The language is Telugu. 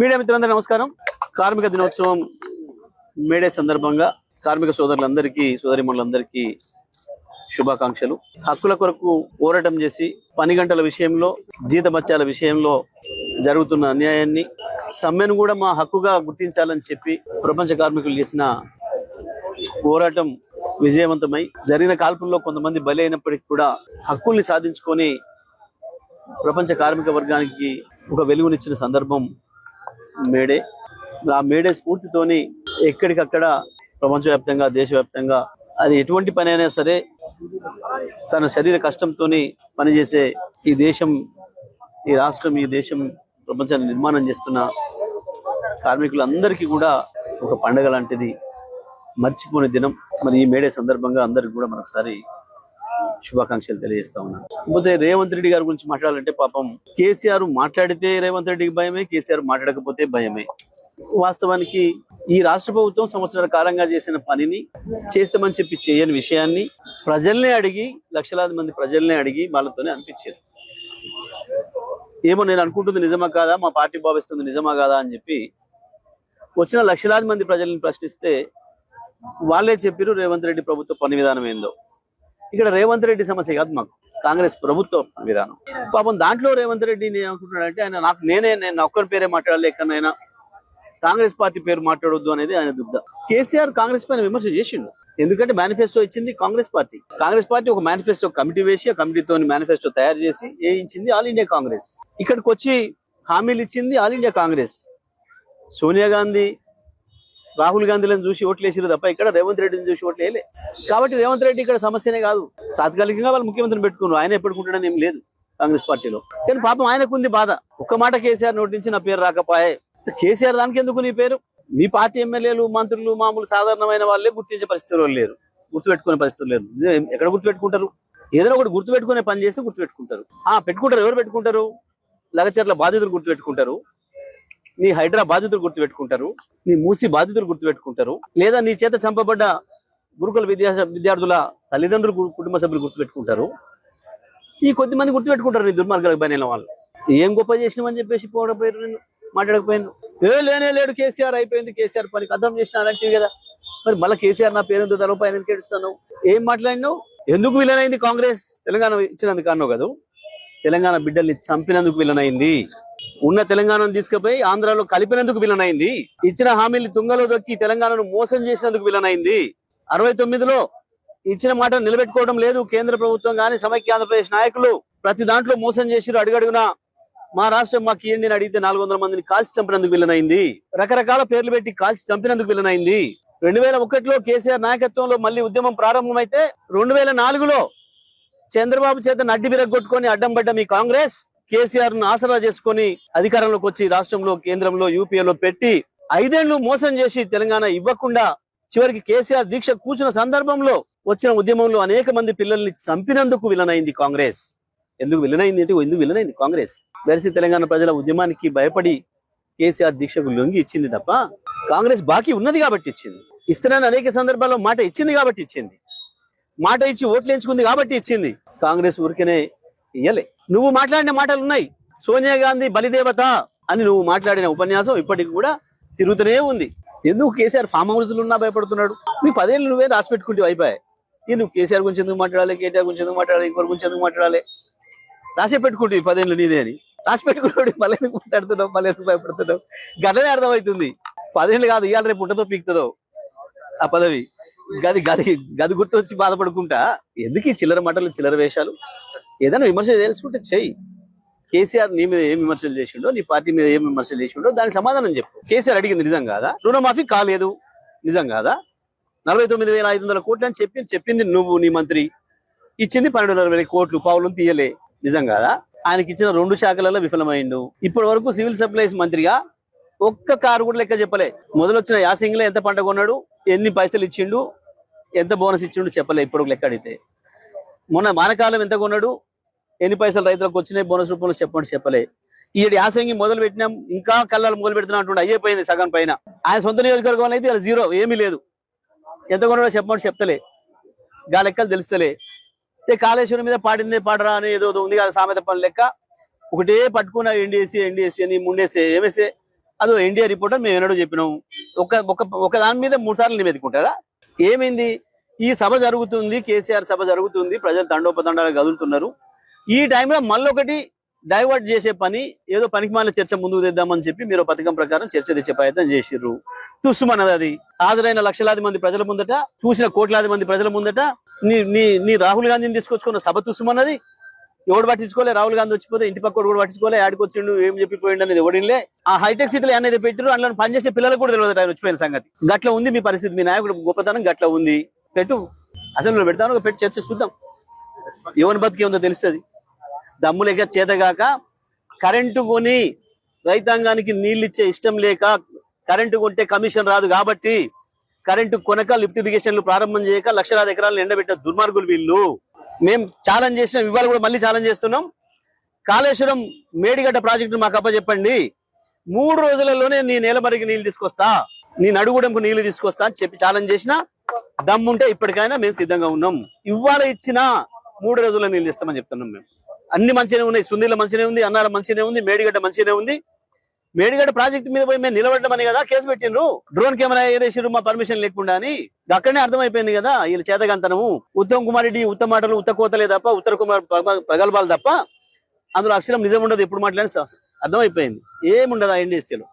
మీడియా మిత్రులందరూ నమస్కారం. కార్మిక దినోత్సవం మేడే సందర్భంగా కార్మిక సోదరులందరికీ సోదరిమణులందరికీ శుభాకాంక్షలు. హక్కుల కొరకు పోరాటం చేసి పని గంటల విషయంలో జీతబత్యాల విషయంలో జరుగుతున్న అన్యాయాన్ని సమ్మెను కూడా మా హక్కుగా గుర్తించాలని చెప్పి ప్రపంచ కార్మికులు చేసిన పోరాటం విజయవంతమై జరిగిన కాల్పుల్లో కొంతమంది బలి అయినప్పటికీ కూడా హక్కుల్ని సాధించుకొని ప్రపంచ కార్మిక వర్గానికి ఒక వెలుగునిచ్చిన సందర్భం మేడే. ఆ మేడే స్ఫూర్తితోని ఎక్కడికక్కడ ప్రపంచవ్యాప్తంగా దేశవ్యాప్తంగా అది ఎటువంటి పని అయినా సరే తన శరీర కష్టంతో పనిచేసే ఈ దేశం ఈ రాష్ట్రం ఈ దేశం ప్రపంచాన్ని నిర్మాణం చేస్తున్న కార్మికులందరికీ కూడా ఒక పండగ లాంటిది మర్చిపోని దినం. మరి ఈ మేడే సందర్భంగా అందరికి కూడా మరొకసారి శుభాకాంక్షలు తెలియజేస్తా ఉన్నాను కాకపోతే రేవంత్ రెడ్డి గారి గురించి మాట్లాడాలంటే పాపం కేసీఆర్ మాట్లాడితే రేవంత్ రెడ్డికి భయమే కేసీఆర్ మాట్లాడకపోతే భయమే. వాస్తవానికి ఈ రాష్ట్ర ప్రభుత్వం సంవత్సరాల కాలంగా చేసిన పనిని చేస్తామని చెప్పి చేయని విషయాన్ని ప్రజల్నే అడిగి లక్షలాది మంది ప్రజల్నే అడిగి వాళ్ళతోనే అనిపించారు ఏమో నేను అనుకుంటుంది నిజమా కాదా మా పార్టీ భావిస్తుంది నిజమా కాదా అని చెప్పి వచ్చిన లక్షలాది మంది ప్రజల్ని ప్రశ్నిస్తే వాళ్ళే చెప్పారు రేవంత్ రెడ్డి ప్రభుత్వ పని విధానం ఏందో. ఇక్కడ రేవంత్ రెడ్డి సమస్య కాదు మాకు. కాంగ్రెస్ ప్రభుత్వ విధానం. పాపం దాంట్లో రేవంత్ రెడ్డి ఏమనుకుంటున్నాడంటే ఆయన నాకు నేనే నేను ఒక్కరి పేరే మాట్లాడాలి ఎక్కడైనా కాంగ్రెస్ పార్టీ పేరు మాట్లాడొద్దు అనేది ఆయన దుగ్ధ. కేసీఆర్ కాంగ్రెస్ పైన విమర్శ చేసిండు. ఎందుకంటే మేనిఫెస్టో ఇచ్చింది కాంగ్రెస్ పార్టీ. కాంగ్రెస్ పార్టీ ఒక మేనిఫెస్టో కమిటీ వేసి ఆ కమిటీతో మేనిఫెస్టో తయారు చేసి ఏ ఇచ్చింది ఆల్ ఇండియా కాంగ్రెస్. ఇక్కడికి వచ్చి హామీలు ఇచ్చింది ఆల్ ఇండియా కాంగ్రెస్. సోనియా గాంధీ రాహుల్ గాంధీలను చూసి ఓట్లు వేసిరు తప్ప ఇక్కడ రేవంత్ రెడ్డిని చూసి ఓట్లు వేయలే. కాబట్టి రేవంత్ రెడ్డి ఇక్కడ సమస్యనే కాదు. తాత్కాలికంగా వాళ్ళు ముఖ్యమంత్రిని పెట్టుకున్నారు. ఆయన ఎప్పుడుకుంటాడని ఏం లేదు కాంగ్రెస్ పార్టీలో. కానీ పాపం ఆయనకు ఉంది బాధ. ఒక్క మాట కేసీఆర్ నోటి నుంచి నా పేరు రాకపోయే. కేసీఆర్ దానికి ఎందుకు నీ పేరు? మీ పార్టీ ఎమ్మెల్యేలు మంత్రులు మామూలు సాధారణమైన వాళ్ళే గుర్తించే పరిస్థితులు లేరు. గుర్తుపెట్టుకునే పరిస్థితులు లేరు ఎక్కడ గుర్తుపెట్టుకుంటారు? ఏదైనా ఒకటి గుర్తుపెట్టుకునే పని చేస్తే గుర్తుపెట్టుకుంటారు. ఆ పెట్టుకుంటారు. ఎవరు పెట్టుకుంటారు? లగచర్ల బాధితులు గుర్తుపెట్టుకుంటారు. నీ హైడ్రా బాధితులు గుర్తుపెట్టుకుంటారు నీ మూసి బాధితులు గుర్తుపెట్టుకుంటారు లేదా నీ చేత చంపబడ్డ గురుకుల విద్యా విద్యార్థుల తల్లిదండ్రులు కుటుంబ సభ్యులు గుర్తుపెట్టుకుంటారు. ఈ కొద్ది మంది గుర్తుపెట్టుకుంటారు నీ దుర్మార్గాలకు బయన వాళ్ళు. ఏం గొప్ప చేసినామని చెప్పేసి పోవడపోయారు నేను మాట్లాడకపోయాను ఏ లేనే లేడు కేసీఆర్ అయిపోయింది కేసీఆర్ పనికి అర్థం చేసిన అలాంటివి కదా. మరి మళ్ళీ కేసీఆర్ నా పేరు తర్వాత పైన కేడుస్తాను ఏం మాట్లాడినావు? ఎందుకు విలనైంది కాంగ్రెస్? తెలంగాణ ఇచ్చినందుకు అన్నావు కదా. తెలంగాణ బిడ్డల్ని చంపినందుకు విలనైంది. ఉన్న తెలంగాణను తీసుకుపోయి ఆంధ్రాలో కలిపినందుకు విలనైంది. ఇచ్చిన హామీలు తుంగలో దొక్కి తెలంగాణను మోసం చేసినందుకు విలనైంది. అరవై తొమ్మిదిలో ఇచ్చిన మాట నిలబెట్టుకోవడం లేదు కేంద్ర ప్రభుత్వం కానీ సమైక్య ఆంధ్రప్రదేశ్ నాయకులు. ప్రతి దాంట్లో మోసం చేసిరు అడుగడుగునా మా రాష్ట్రం మాకు ఇవ్వండి అని అడిగితే నాలుగు వందల మందిని కాల్చి చంపినందుకు విలనైంది. రకరకాల పేర్లు పెట్టి కాల్చి చంపినందుకు విలనైంది. రెండు వేల ఒకటిలో కేసీఆర్ నాయకత్వంలో మళ్ళీ ఉద్యమం ప్రారంభమైతే రెండు వేల నాలుగులో చంద్రబాబు చేత నడ్డి విరగొట్టుకొని అడ్డం పడ్డ మీ కాంగ్రెస్ కేసీఆర్ను ఆసరా చేసుకొని అధికారంలోకి వచ్చి రాష్ట్రంలో కేంద్రంలో యూపీఏలో పెట్టి ఐదేళ్ళు మోసం చేసి తెలంగాణ ఇవ్వకుండా చివరికి కేసీఆర్ దీక్ష కూర్చున్న సందర్భంలో వచ్చిన ఉద్యమంలో అనేక మంది పిల్లల్ని చంపినందుకు విలనైంది కాంగ్రెస్. ఎందుకు విలనైంది అంటే ఎందుకు విలనైంది కాంగ్రెస్? వెరసి తెలంగాణ ప్రజల ఉద్యమానికి భయపడి కేసీఆర్ దీక్షకు లొంగి ఇచ్చింది తప్ప కాంగ్రెస్ బాకీ ఉన్నది కాబట్టి ఇచ్చింది. ఇస్తున్నాను అనేక సందర్భాల్లో మాట ఇచ్చింది కాబట్టి ఇచ్చింది. మాట ఇచ్చి ఓట్లు ఎంచుకుంది కాబట్టి ఇచ్చింది. కాంగ్రెస్ ఊరికనే ఇయ్యలే. నువ్వు మాట్లాడిన మాటలు ఉన్నాయి సోనియా గాంధీ బలిదేవత అని నువ్వు మాట్లాడిన ఉపన్యాసం ఇప్పటికి కూడా తిరుగుతూనే ఉంది. ఎందుకు కేసీఆర్ ఫామ్ హౌస్లు ఉన్నా భయపడుతున్నాడు? నీ పదేళ్ళు నువ్వే రాసి పెట్టుకుంటే అయిపోయాయి. ఈ నువ్వు కేసీఆర్ గురించి ఎందుకు మాట్లాడాలి? కేటీఆర్ గురించి ఎందుకు మాట్లాడాలి? ఇంకొకరి గురించి ఎందుకు మాట్లాడాలి? రాసే పెట్టుకుంటే పదేళ్ళు నీదే అని. రాసి పెట్టుకున్నాడు మళ్ళీ ఎందుకు మాట్లాడుతున్నావు? మళ్ళీ ఎందుకు భయపడుతున్నావు? గడ్డనే అర్థమవుతుంది. పదేళ్ళు కాదు ఇవాళ రేపు ఉంటుందో పీకుతుందో ఆ పదవి. గది గది గది గుర్తు వచ్చి బాధపడుకుంటా. ఎందుకు ఈ చిల్లర మాటలు చిల్లర వేషాలు? ఏదైనా విమర్శ తెలుసుకుంటే చెయ్యి. కేసీఆర్ నీ మీద ఏం విమర్శలు చేసిండో నీ పార్టీ మీద ఏం విమర్శలు చేసిండో దానికి సమాధానం చెప్పు. కేసీఆర్ అడిగింది నిజం కాదా? రుణమాఫీ కాలేదు. నిజం కాదా? నలభై తొమ్మిది వేల ఐదు వందల కోట్లు అని చెప్పి చెప్పింది నువ్వు నీ మంత్రి. ఇచ్చింది పన్నెండు వేల కోట్లు పావులను తీయలే. నిజం కాదా? ఆయనకి ఇచ్చిన రెండు శాఖలలో విఫలమైండు. ఇప్పటి వరకు సివిల్ సప్లైస్ మంత్రిగా ఒక్క కారు కూడా లెక్క చెప్పలే. మొదలొచ్చిన యాసింగ్లో ఎంత పంట కొన్నాడు? ఎన్ని పైసలు ఇచ్చిండు? ఎంత బోనస్ ఇచ్చిండు చెప్పలే ఇప్పుడు లెక్క అడిగితే. మొన్న మానకాలం ఎంత కొన్నాడు? ఎన్ని పైసలు రైతులకు వచ్చినాయి? బోనస్ రూపంలో చెప్పండి చెప్పలే. ఈ యాసంగి మొదలు పెట్టినాం ఇంకా కళ్ళాలు మొదలు పెడుతున్నా అంటుండే అయ్యేపోయింది సగం పైన. ఆయన సొంత నియోజకవర్గం అయితే ఇలా జీరో ఏమీ లేదు. ఎంత కొన్నాడో చెప్పమని చెప్తలే. గా లెక్కలు తెలుస్తలే. ఏ కాళేశ్వరం మీద పాడిందే పాడరా అని ఏదో ఉంది కదా సామెత పని లెక్క. ఒకటే పట్టుకున్నా ఎన్డీఎస్సీ ఎన్డీఎస్సీ అని ముండేసే ఏమేసే. అదో ఎన్డీఏ రిపోర్టర్ మేము ఎన్నడూ చెప్పినాం. ఒక ఒక ఒక దాని మీద మూడు సార్లు నివేదికుంటుందా ఏమైంది? ఈ సభ జరుగుతుంది కేసీఆర్ సభ జరుగుతుంది ప్రజలు తండోపతండాలు కదులుతున్నారు. ఈ టైంలో మళ్ళొకటి డైవర్ట్ చేసే పని ఏదో పనికిమాల చర్చ ముందుకు తెద్దామని చెప్పి మీరు పథకం ప్రకారం చర్చ తెచ్చే ప్రయత్నం చేసిర్రు. తుస్సుమన్నది అది. హాజరైన లక్షలాది మంది ప్రజల ముందట చూసిన కోట్లాది మంది ప్రజల ముందట నీ నీ నీ రాహుల్ గాంధీని తీసుకొచ్చుకున్న సభ తుస్సుమన్నది. ఎవడు పట్టించుకోలే? రాహుల్ గాంధీ వచ్చిపోతే ఇంటి పక్క కూడా పట్టించుకోలే. ఆడికి వచ్చిండు ఏం చెప్పిపోయిండు అనేది ఓడిలే ఆ హైటెక్ సిటీలు అనేది పెట్టారు అందులో పనిచేసే పిల్లలకు కూడా తెలియదు ఆయన వచ్చిపోయిన సంగతి. గట్ల ఉంది మీ పరిస్థితి మీ నాయకుడు గొప్పతనం గట్ల ఉంది. పెట్టు. అసెంబ్లీలో పెడతాను పెట్టి చర్చ చూద్దాం. ఎవరి బతికి ఉందో తెలుస్తుంది. దమ్ము లేక చేతగాక కరెంటు కొని రైతాంగానికి నీళ్ళు ఇచ్చే ఇష్టం లేక కరెంటు కొంటే కమిషన్ రాదు కాబట్టి కరెంటు కొనక లిఫ్ట్ ఇరిగేషన్లు ప్రారంభం చేయక లక్షలాది ఎకరాలను ఎండబెట్టే దుర్మార్గులు వీళ్ళు. మేము ఛాలెంజ్ చేసినాం ఇవాళ కూడా మళ్ళీ ఛాలెంజ్ చేస్తున్నాం. కాళేశ్వరం మేడిగడ్డ ప్రాజెక్టు మాకు అప్పచెప్పండి. మూడు రోజులలోనే నీ నేలమరికి నీళ్ళు తీసుకొస్తా. నీ నడుగుడంకు నీళ్ళు తీసుకొస్తా అని చెప్పి ఛాలెంజ్ చేసిన. దమ్ముంటే ఇప్పటికైనా మేము సిద్ధంగా ఉన్నాం. ఇవాళ ఇచ్చిన మూడు రోజుల్లో నీళ్ళు ఇస్తామని చెప్తున్నాం మేము. అన్ని మంచిగానే ఉన్నాయి. సుందీల మంచిగానే ఉంది అన్నాల మంచిగానే ఉంది మేడిగడ్డ మంచిగానే ఉంది. మేడిగడ్డ ప్రాజెక్ట్ మీద పోయి మేము అని కదా కేసు పెట్టిండ్రు? డ్రోన్ కెమెరా ఏరేసిర్రు మా పర్మిషన్ లేకుండా అని. అక్కడనే అర్థమైపోయింది కదా వీళ్ళ చేతగంతనము. ఉత్తమ్ కుమార్ రెడ్డి ఉత్త మాటలు ఉత్త కోతలే తప్ప ఉత్తర కుమార్ ప్రగల్భాలు తప్ప అందులో అక్షరం నిజం ఉండదు ఎప్పుడు మాట్లాడి అర్థమైపోయింది. ఏముండదు ఆ ఎన్డీసీలో